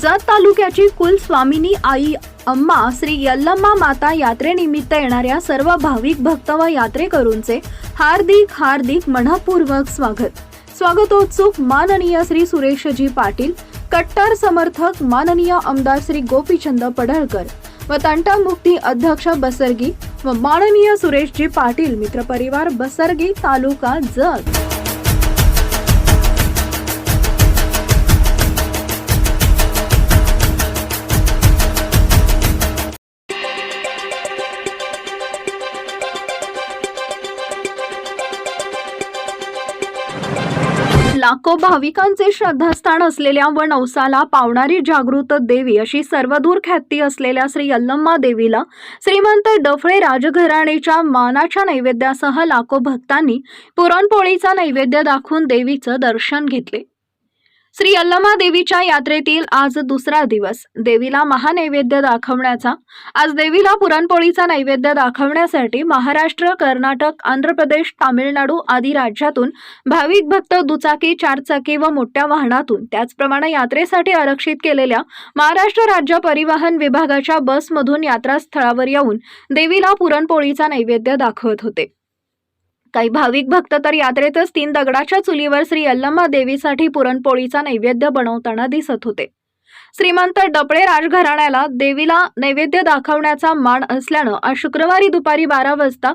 जत तालुक्याची कुल स्वामिनी आई अम्मा श्री यल्लम्मा माता यात्रेनिमित्त येणाऱ्या सर्व भाविक भक्त व यात्रेकरूंचे हार्दिक हार्दिक मनपूर्वक स्वागत. स्वागतोत्सुक माननीय श्री सुरेशजी पाटील कट्टर समर्थक माननीय आमदार श्री गोपीचंद पडळकर व तंटामुक्ती अध्यक्ष बसरगी व माननीय सुरेशजी पाटील मित्रपरिवार बसरगी तालुका जत. लाखो भाविकांचे श्रद्धास्थान असलेल्या व नवसाला पावणारी जागृत देवी अशी सर्वदूर ख्याती असलेल्या श्री यल्लम्मा देवीला श्रीमंत डफळे राजघराणेच्या मानाच्या नैवेद्यासह लाखो भक्तांनी पुरणपोळीचा नैवेद्य दाखवून देवीचं दर्शन घेतले. श्री अल्लमा देवीच्या यात्रेतील आज दुसरा दिवस. देवीला महानैवेद्य दाखवण्याचा. आज देवीला पुरणपोळीचा नैवेद्य दाखवण्यासाठी महाराष्ट्र कर्नाटक आंध्र प्रदेश तामिळनाडू आदी राज्यातून भाविक भक्त दुचाकी चारचाकी व मोठ्या वाहनातून त्याचप्रमाणे यात्रेसाठी आरक्षित केलेल्या महाराष्ट्र राज्य परिवहन विभागाच्या बसमधून यात्रास्थळावर येऊन देवीला पुरणपोळीचा नैवेद्य दाखवत होते. काही भाविक भक्त तर यात्रेतच तीन दगडाच्या चुलीवर श्री अल्लम्मा देवीसाठी पुरणपोळीचा नैवेद्य बनवताना दिसत होते. श्रीमंत डपळे राजघराण्याला देवीला नैवेद्य दाखवण्याचा मान असल्यानं आज शुक्रवारी दुपारी बारा वाजता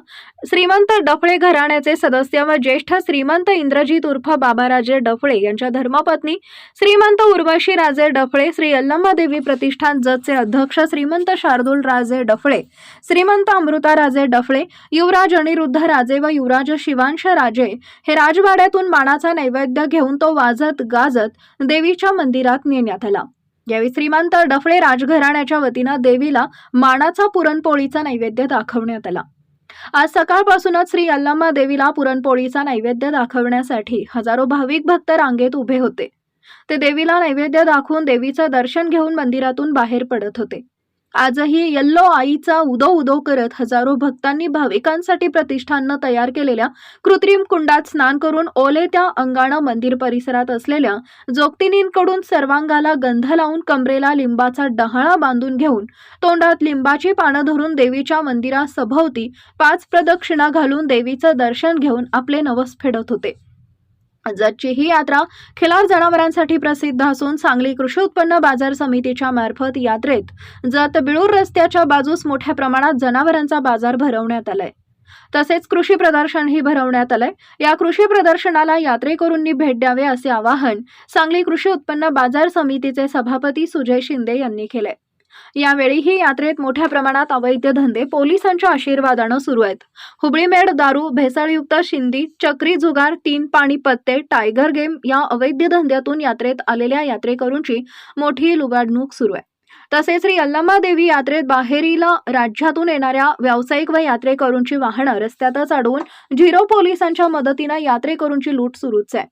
श्रीमंत डफळे घराण्याचे सदस्य व ज्येष्ठ श्रीमंत इंद्रजीत उर्फ बाबाराजे डफळे यांच्या धर्मपत्नी श्रीमंत उर्वशी राजे डफळे श्री यल्लम्मा देवी प्रतिष्ठान जतचे अध्यक्ष श्रीमंत शार्दूल राजे डफळे श्रीमंत अमृता राजे डफळे युवराज अनिरुद्ध राजे व युवराज शिवांश राजे हे राजवाड्यातून मानाचा नैवेद्य घेऊन तो वाजत गाजत देवीच्या मंदिरात नेण्यात आला. यावेळी श्रीमंत डफळे राजघराण्याच्या वतीनं देवीला मानाचा पुरणपोळीचा नैवेद्य दाखवण्यात आला. आज सकाळपासूनच श्री अल्लम्मा देवीला पुरणपोळीचा नैवेद्य दाखवण्यासाठी हजारो भाविक भक्त रांगेत उभे होते. ते देवीला नैवेद्य दाखवून देवीचं दर्शन घेऊन मंदिरातून बाहेर पडत होते. आजही यल्लो आईचा उदो उदो करत हजारो भक्तांनी भाविकांसाठी प्रतिष्ठाननं तयार केलेल्या कृत्रिम कुंडात स्नान करून ओले त्या अंगानं मंदिर परिसरात असलेल्या जोगतिनींकडून सर्वांगाला गंध लावून कमरेला लिंबाचा डहाळा बांधून घेऊन तोंडात लिंबाची पानं धरून देवीच्या मंदिरा सभोवती पाच प्रदक्षिणा घालून देवीचं दर्शन घेऊन आपले नवस फेडत होते. जतची ही यात्रा खिलार जनावरांसाठी प्रसिद्ध असून सांगली कृषी उत्पन्न बाजार समितीच्या मार्फत यात्रेत जत बिळूर रस्त्याच्या बाजूस मोठ्या प्रमाणात जनावरांचा बाजार भरवण्यात आलाय. तसेच कृषी प्रदर्शनही भरवण्यात आलंय. या कृषी प्रदर्शनाला यात्रेकरूंनी भेट द्यावे असे आवाहन सांगली कृषी उत्पन्न बाजार समितीचे सभापती सुजय शिंदे यांनी केले यावेळीही यात्रेत मोठ्या प्रमाणात अवैध धंदे पोलिसांच्या आशीर्वादानं सुरू आहेत. हुबळीमेड दारू भेसळयुक्त शिंदी चक्री जुगार तीन पाणी पत्ते टायगर गेम या अवैध धंद्यातून यात्रेत आलेल्या यात्रेकरूंची मोठी लुगाडणूक सुरू आहे. तसेच श्री यल्लम्मा देवी यात्रेत बाहेरील राज्यातून येणाऱ्या व्यावसायिक व यात्रेकरूंची वाहनं रस्त्यातच अडवून झिरो पोलिसांच्या मदतीनं यात्रेकरूंची लूट सुरूच आहे.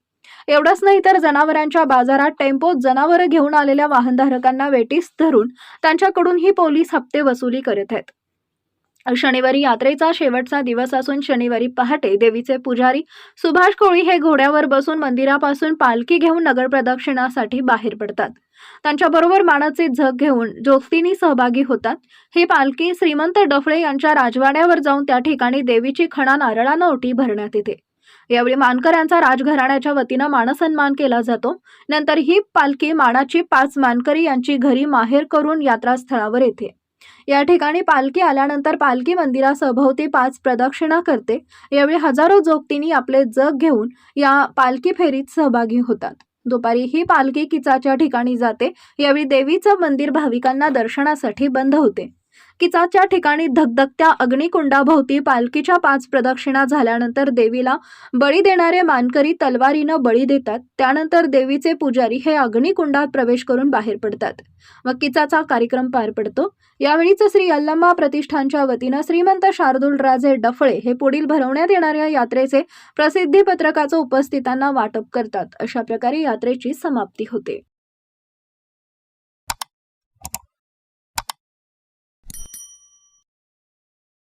एवढंच नाही तर जनावरांच्या बाजारात टेम्पोत जनावरं घेऊन आलेल्या वाहनधारकांना वेटीस धरून त्यांच्याकडूनही पोलीस हप्ते वसुली करत आहेत. शनिवारी यात्रेचा शेवटचा दिवस असून शनिवारी पहाटे देवीचे पुजारी सुभाष कोळी हे घोड्यावर बसून मंदिरापासून पालखी घेऊन नगर प्रदक्षिणासाठी बाहेर पडतात. त्यांच्याबरोबर मानाचे झग घेऊन जोगतीनी सहभागी होतात. ही पालखी श्रीमंत डफळे यांच्या राजवाड्यावर जाऊन त्या ठिकाणी देवीची खणा नारळानं ओटी भरण्यात येते. यावेळी मानकऱ्यांचा राजघराण्याच्या वतीनं मानसन्मान केला जातो. नंतर ही पालखी मानाची पाच मानकरी यांची घरी माहेर करून यात्रास्थळावर येते. या ठिकाणी पालखी आल्यानंतर पालखी मंदिरासभोवती पाच प्रदक्षिणा करते. यावेळी हजारो जोगतींनी आपले जग घेऊन या पालखी फेरीत सहभागी होतात. दुपारी ही पालखी किचाच्या ठिकाणी जाते. यावेळी देवीचं मंदिर भाविकांना दर्शनासाठी बंद होते. किचाच्या ठिकाणी धगधगत्या अग्निकुंडाभोवती पालखीच्या पाच प्रदक्षिणा झाल्यानंतर देवीला बळी देणारे मानकरी तलवारीनं बळी देतात. त्यानंतर देवीचे पुजारी हे अग्निकुंडात प्रवेश करून बाहेर पडतात. मग किचाचा कार्यक्रम पार पडतो. यावेळीच श्री अल्लम्मा प्रतिष्ठानच्या वतीनं श्रीमंत शार्दूल राजे डफळे हे पुढील भरवण्यात येणाऱ्या यात्रेचे प्रसिद्धी पत्रकाचं उपस्थितांना वाटप करतात. अशा प्रकारे यात्रेची समाप्ती होते.